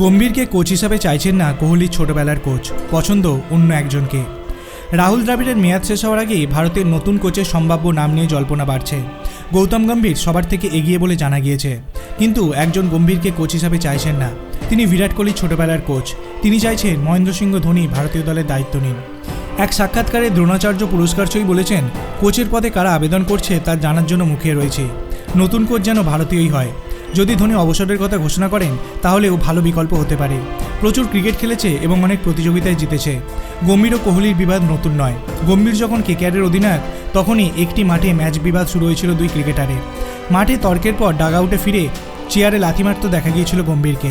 গম্ভীরকে coach হিসাবে চাইছেন না কোহলির ছোটবেলার কোচ, পছন্দ অন্য একজনকে। রাহুল দ্রাবিড়ের মেয়াদ শেষ হওয়ার আগেই ভারতের নতুন কোচের সম্ভাব্য নাম নিয়ে জল্পনা বাড়ছে। গৌতম গম্ভীর সবার থেকে এগিয়ে বলে জানা গিয়েছে, কিন্তু একজন গম্ভীরকে কোচ হিসাবে চাইছেন না। তিনি বিরাট কোহলির ছোটবেলার কোচ। তিনি চাইছেন মহেন্দ্র সিংহ ধোনি ভারতীয় দলের দায়িত্ব নিন। এক সাক্ষাৎকারে দ্রোণাচার্য পুরস্কার পুরস্কারচয়ী বলেছেন, কোচের পদে কারা আবেদন করছে তা জানার জন্য মুখিয়ে রয়েছে। নতুন কোচ যেন ভারতীয়ই হয়। যদি ধোনি অবসরের কথা ঘোষণা করেন, তাহলেও ভালো বিকল্প হতে পারে। প্রচুর ক্রিকেট খেলেছে এবং অনেক প্রতিযোগিতায় জিতেছে। গম্ভীর ও কোহলির বিবাদ নতুন নয়। গম্ভীর যখন কেকেআরের অধিনায়ক, তখনই একটি মাঠে ম্যাচ বিবাদ শুরু হয়েছিল দুই ক্রিকেটারের। মাঠে তর্কের পর ডাগ আউটে ফিরে চেয়ারে লাথি মারতে দেখা গিয়েছিল গম্ভীরকে।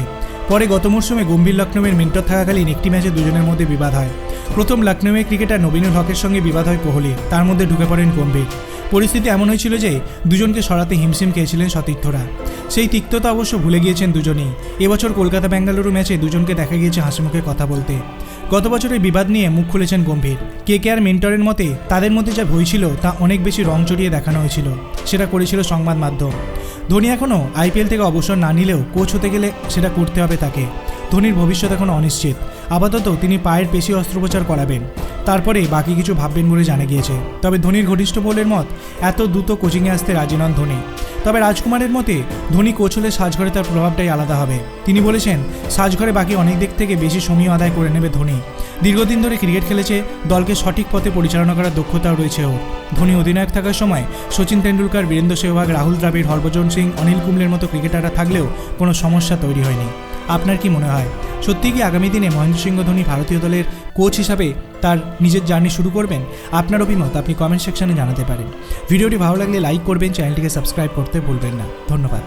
পরে গত মরশুমে গম্ভীর লখনৌয়ের মেন্টর থাকাকালীন একটি ম্যাচে দুজনের মধ্যে বিবাদ হয়। প্রথম লখনৌয়ের ক্রিকেটার নবীনুল হকের সঙ্গে বিবাদ হয় কোহলি। তার মধ্যে ঢুকে পড়েন গম্ভীর। পরিস্থিতি এমন হয়েছিল যে, দুজনকে সরাতে হিমশিম খেয়েছিলেন সতীর্থরা। সেই তিক্ততা অবশ্য ভুলে গিয়েছেন দুজনেই। এবছর কলকাতা বেঙ্গালুরু ম্যাচে দুজনকে দেখা গিয়েছে হাসিমুখে কথা বলতে। গত বছরের বিবাদ নিয়ে মুখ খুলেছেন গম্ভীর। কে কে আর মেন্টরের মতে, তাদের মধ্যে যা ভয় ছিল, তা অনেক বেশি রং চড়িয়ে দেখানো হয়েছিল। সেটা করেছিল সংবাদ মাধ্যম। ধোনি এখনও আইপিএল থেকে অবসর না নিলেও কোচ হতে গেলে সেটা করতে হবে তাকে। ধোনির ভবিষ্যৎ এখন অনিশ্চিত। আপাতত তিনি পায়ের পেশি অস্ত্রোপচার করাবেন। তারপরে বাকি কিছু ভাববেন বলে জানা গিয়েছে। তবে ধোনির ঘনিষ্ঠ বলের মত, এত দ্রুত কোচিংয়ে আসতে রাজি নন ধোনি। তবে রাজকুমারের মতে, ধোনি কোচ হলে সাজঘরে তার প্রভাবটাই আলাদা হবে। তিনি বলেছেন, সাজঘরে বাকি অনেক দিক থেকে বেশি সময় আদায় করে নেবে ধোনি। দীর্ঘদিন ধরে ক্রিকেট খেলেছে, দলকে সঠিক পথে পরিচালনা করার দক্ষতাও রয়েছে ওর। ধোনি অধিনায়ক থাকার সময় সচিন তেন্ডুলকার, বীরেন্দ্র সেহবাগ রাহুল দ্রাবিড়, হরভজন সিং, অনিল কুম্বলের মতো ক্রিকেটাররা থাকলেও কোনো সমস্যা তৈরি হয়নি। আপনার কি মনে হয়? সত্যি কি আগামী দিনে মহেন্দ্র সিংহ ধোনি ভারতীয় দলের কোচ হিসাবে তার নিজের জার্নি শুরু করবেন? আপনার অভিমত আপনি কমেন্ট সেকশনে জানাতে পারেন। ভিডিওটি ভালো লাগলে লাইক করবেন চ্যানেলটিকে সাবস্ক্রাইব করতে ভুলবেন না। ধন্যবাদ।